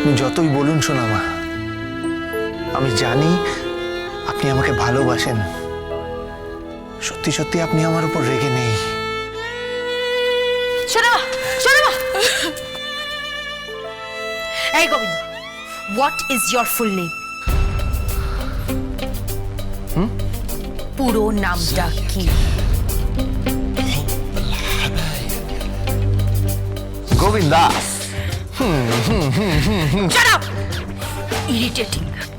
আপনি যতই বলুন শোনা মা। আমি জানি আপনি আমাকে ভালোবাসেন। সত্যি সত্যি আপনি আমার উপর রেগে নেই। এই Gobinda what is your full name পুরো নামটা কি? গোবিন্দা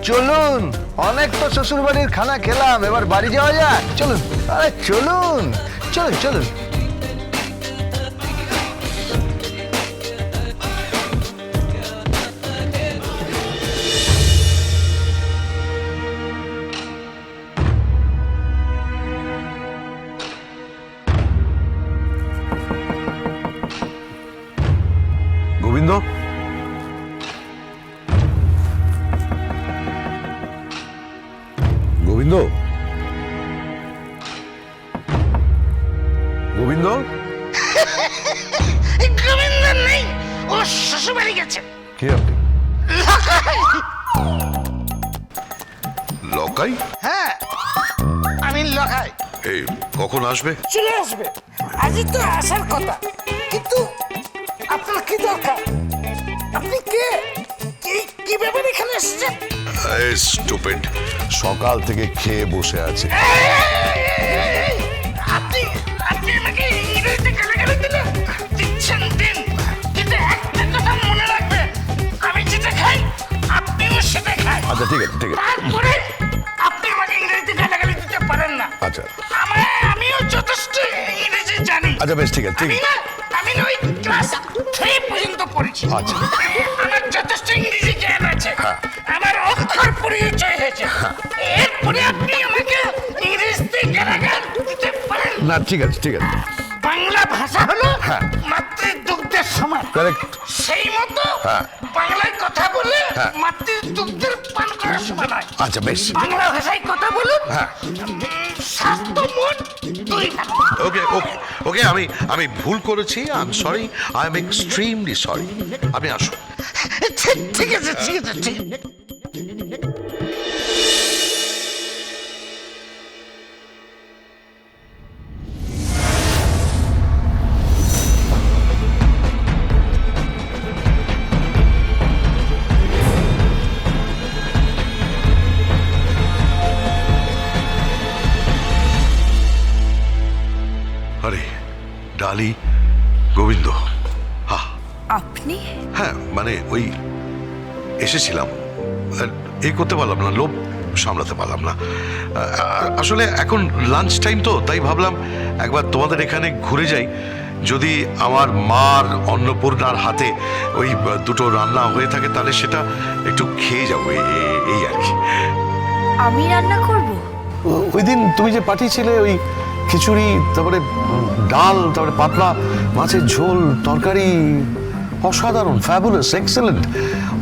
চলুন, অনেক তো শ্বশুর বাড়ির খানা খেলাম, এবার বাড়ি যাওয়া যায় চলুন, আরে চলুন চলুন চলুন। গোবিন্দ? গোবিন্দ? গোবিন্দ? গোবিন্দ নেই। ও শ্বশুরবাড়ি গেছে। কে আপনি? লকাই। হ্যাঁ আমি লখাই এই কখন আসবে? চলে আসবে। আজই তো আসার কথা। কিন্তু আপনার কি দরকার? আপনি কে? কি- কি ব্যাপারে এখানে এসেছেন? স্টুপেন্ড সকাল থেকে খেয়ে বসে আছে। আপনি আপনি আমাকে ইংরেজিতে গালাগালি দিলেন দিচ্ছেন দিন। কিন্তু একটা কথা মনে রাখবেন আমি যেটা খাই আপনিও সেটা খাই আচ্ছা ঠিক আছে ঠিক আছে। তারপরে আপনি আমাকে ইংরেজিতে গালাগালি দিতে পারেন না। আচ্ছা। আমার আমিও যথেষ্ট ইংরেজি জানি। আচ্ছা বেশ ঠিক আছে ঠিক আছে। আমি ওই ক্লাস থ্রি পর্যন্ত পড়েছি আচ্ছা। আমার যথেষ্ট ইংরেজি জ্ঞান আছে আমার অক্ষর পরিচয় হয়েছে এরপরে আপনি আমাকে ইংরেজিতে গালাগাল দিতে পারেন না। ঠিক আছে ঠিক আছে বাংলা ভাষা হলো হ্যাঁ। সমান Correct. সেই মতো হ্যাঁ। বাংলায় কথা বলে হ্যাঁ। মাতৃদুগ্ধের পান সমান হয় আচ্ছা বেশ বাংলা ভাষায় কথা বলুন হ্যাঁ। উম, স্বাস্থ্য মন দুই ভালো। ওকে ওকে ওকে আমি আমি ভুল করেছি I am sorry I am extremely sorry আপনি আসুন ঠিক ঠিক আছে ঠিক আছে ঠিক আছে আরে ডালি গোবিন্দ। হ্যাঁ আপনি? হ্যাঁ মানে ওই এসেছিলাম। আর এই করতে পারলাম না লোভ সামলাতে পারলাম না। আসলে এখন লাঞ্চ টাইম তো তাই ভাবলাম একবার তোমাদের এখানে ঘুরে যাই। যদি আমার মার অন্নপূর্ণার হাতে ওই দুটো রান্না হয়ে থাকে তাহলে সেটা একটু খেয়ে যাব এই আর কি। আমি রান্না করব? ওই দিন তুমি যে পাঠিয়েছিলে ওই খিচুড়ি, তারপরে ডাল, তারপরে পাতলা মাছের ঝোল, তরকারি, অসাধারণ ফ্যাবুলাস এক্সেলেন্ট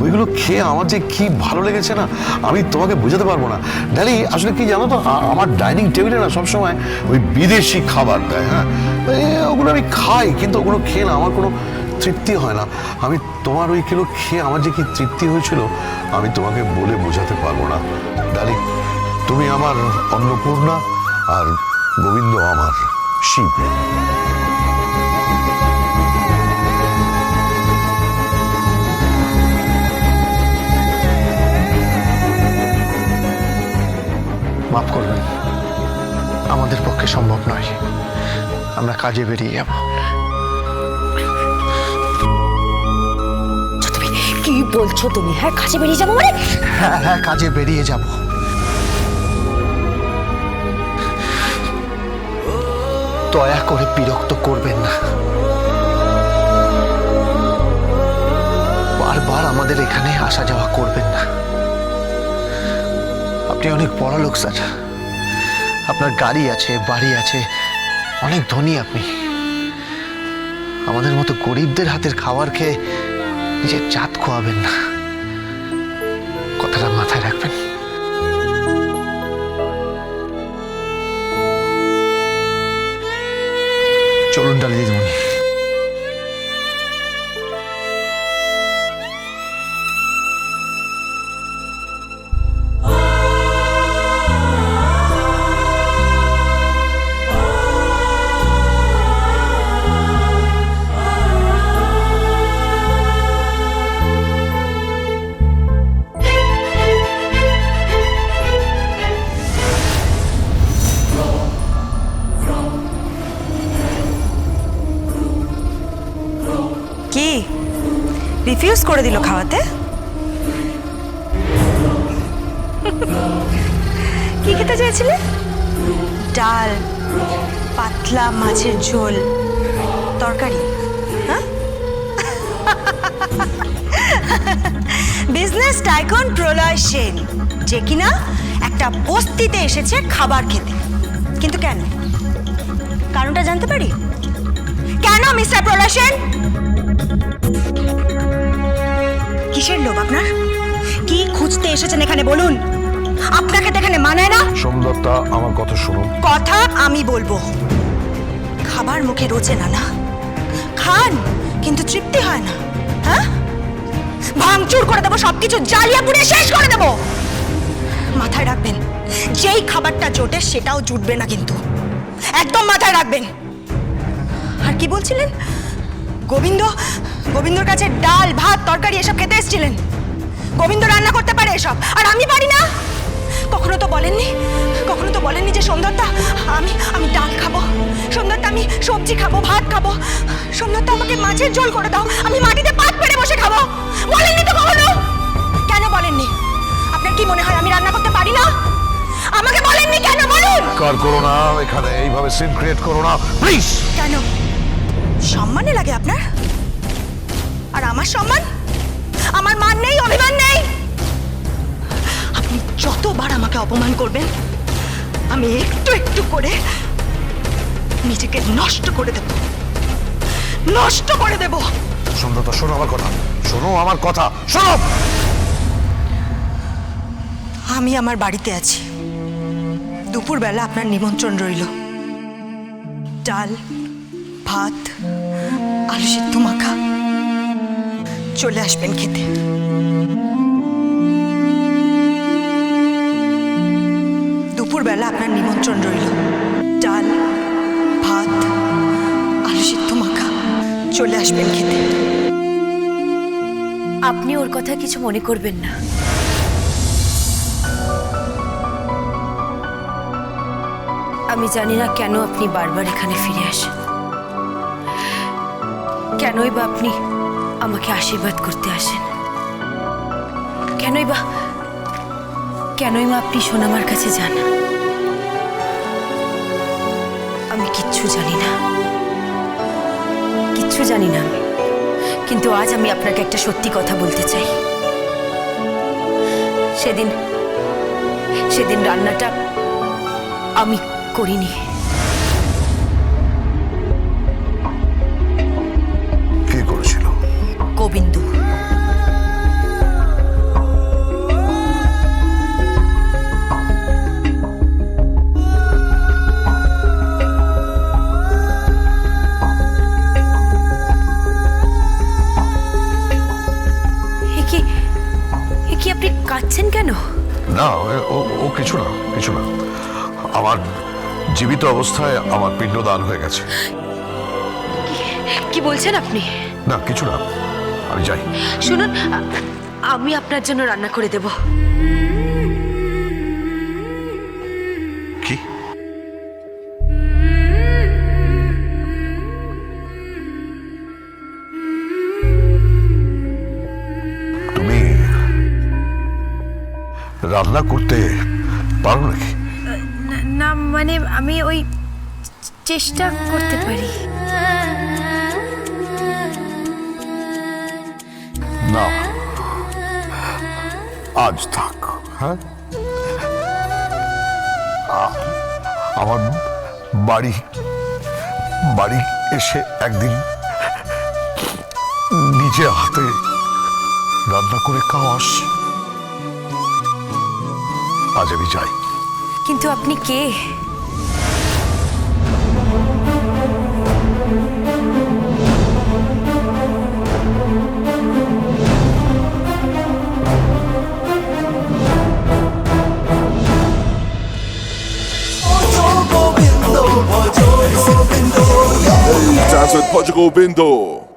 ওইগুলো খেয়ে আমার যে কি ভালো লেগেছে না, আমি তোমাকে বোঝাতে পারব না। ডালি আসলে কি জানো তো আমার ডাইনিং টেবিলে না সবসময় ওই বিদেশি খাবার দেয় হ্যাঁ? ওগুলো আমি খাই, কিন্তু ওগুলো খেয়ে না আমার কোনো তৃপ্তি হয় না। আমি তোমার ওই কিলো খেয়ে আমার যে কি তৃপ্তি হয়েছিল, আমি তোমাকে বলে বোঝাতে পারব না। ডালি তুমি আমার অন্নপূর্ণা আর গোবিন্দ আমার শিব। মাফ করবেন আমাদের পক্ষে সম্ভব নয়। আমরা কাজে বেরিয়ে যাব। তুমি কি বলছো তুমি? হ্যাঁ কাজে বেরিয়ে যাব মানে? হ্যাঁ হ্যাঁ কাজে বেরিয়ে যাব। দয়া করে বিরক্ত করবেন না। বারবার আমাদের এখানে আসা যাওয়া করবেন না। আপনি অনেক বড় লোক, স্যার। আপনার গাড়ি আছে, বাড়ি আছে, অনেক ধনী আপনি। আমাদের মতো গরিবদের হাতের খাবার খেয়ে নিজের জাত খোয়াবেন না। রিফিউজ করে দিল খাওয়াতে? কি খেতে চেয়েছিলে ডাল, পাতলা মাছের ঝোল, তরকারি হ্যাঁ? বিজনেস টাইকন প্রলয় সেন, যে কিনা একটা বস্তিতে এসেছে খাবার খেতে। কিন্তু কেন? কারণটা জানতে পারি? কেন মিস্টার প্রলয় সেন? কিসের লোভ আপনার? কি খুঁজতে এসেছেন এখানে বলুন? আপনাকে তো এখানে মানায় না? সোমদত্তা আমার কথা শুনুন। কথা আমি বলব। খাবার মুখে রোচে না না? খান কিন্তু তৃপ্তি হয় না। হ্যাঁ? ভাঙচুর করে দেবো সবকিছু জ্বালিয়ে পুড়ে শেষ করে দেবো। মাথায় রাখবেন যেই খাবারটা জোটে সেটাও জুটবে না কিন্তু। একদম মাথায় রাখবেন। আর কি বলছিলেন? গোবিন্দ? গোবিন্দর কাছে ডাল ভাত তরকারি এসব খেতে এসেছিলেন। গোবিন্দ রান্না করতে পারে এসব। আর আমি পারি না। কখনো তো বলেননি কখনো তো বলেননি যে সোমদত্তা আমি আমি ডাল খাব। সোমদত্তা আমি সবজি খাব ভাত খাব। সোমদত্তা আমাকে মাছের ঝোল করে দাও। আমি মাটিতে পাত পেরে বসে খাব। বলেননি তো কখনো? কেন বলেননি? আপনার কি মনে হয় আমি রান্না করতে পারি না? আমাকে বলেননি কেন? বলুন। কার করো না এখানে এইভাবে সিন ক্রিয়েট করো না। প্লিজ কেন? সম্মানে লাগে আপনার? আর আমার সম্মান? আমার মান নেই অভিমান নেই? আপনি যতবার আমাকে অপমান করবেন আমি একটু একটু করে নিজেকে নষ্ট করে দেব। নষ্ট করে দেব। সোমদত্তা শোনো আমার কথা। শোনো আমার কথা। শোনো! আমি আমার বাড়িতে আছি। দুপুরবেলা আপনার নিমন্ত্রণ রইল। ডাল ভাত, আলু সিদ্ধ মাখা, চলে আসবেন খেতে। দুপুরবেলা আপনার নিমন্ত্রণ রইল। ডাল, ভাত, আলু সিদ্ধ মাখা, চলে আসবেন খেতে। আপনি ওর কথা কিছু মনে করবেন না। আমি জানি না কেন আপনি বারবার এখানে ফিরে আসেন। কেনই বা আপনি আমাকে আশীর্বাদ করতে আসেন? কেনই বা কেনই বা আপনি সোনামার কাছে যান? আমি কিচ্ছু জানি না। কিচ্ছু জানি না কিন্তু আজ আমি আপনাকে একটা সত্যি কথা বলতে চাই। সেদিন সেদিন রান্নাটা আমি করিনি। গোবিন্দ। এ কি আপনি কাঁদছেন কেন? না ও- ও ও কিছু না কিছু না। আমার জীবিত অবস্থায় আমার পিণ্ডদান হয়ে গেছে। কি বলছেন আপনি? না কিছু না। আমি যাই। শুনুন আমি আপনার জন্য রান্না করে দেব। কি? তুমি রান্না করতে পারো নাকি? না মানে আমি ওই চেষ্টা করতে পারি। না। আজ থাক। হ্যাঁ? আমার বাড়ি বাড়ি এসে একদিন নিজে হাতে রান্না করে খাওয়াস আজ আমি যাই। কিন্তু আপনি কে? Thiago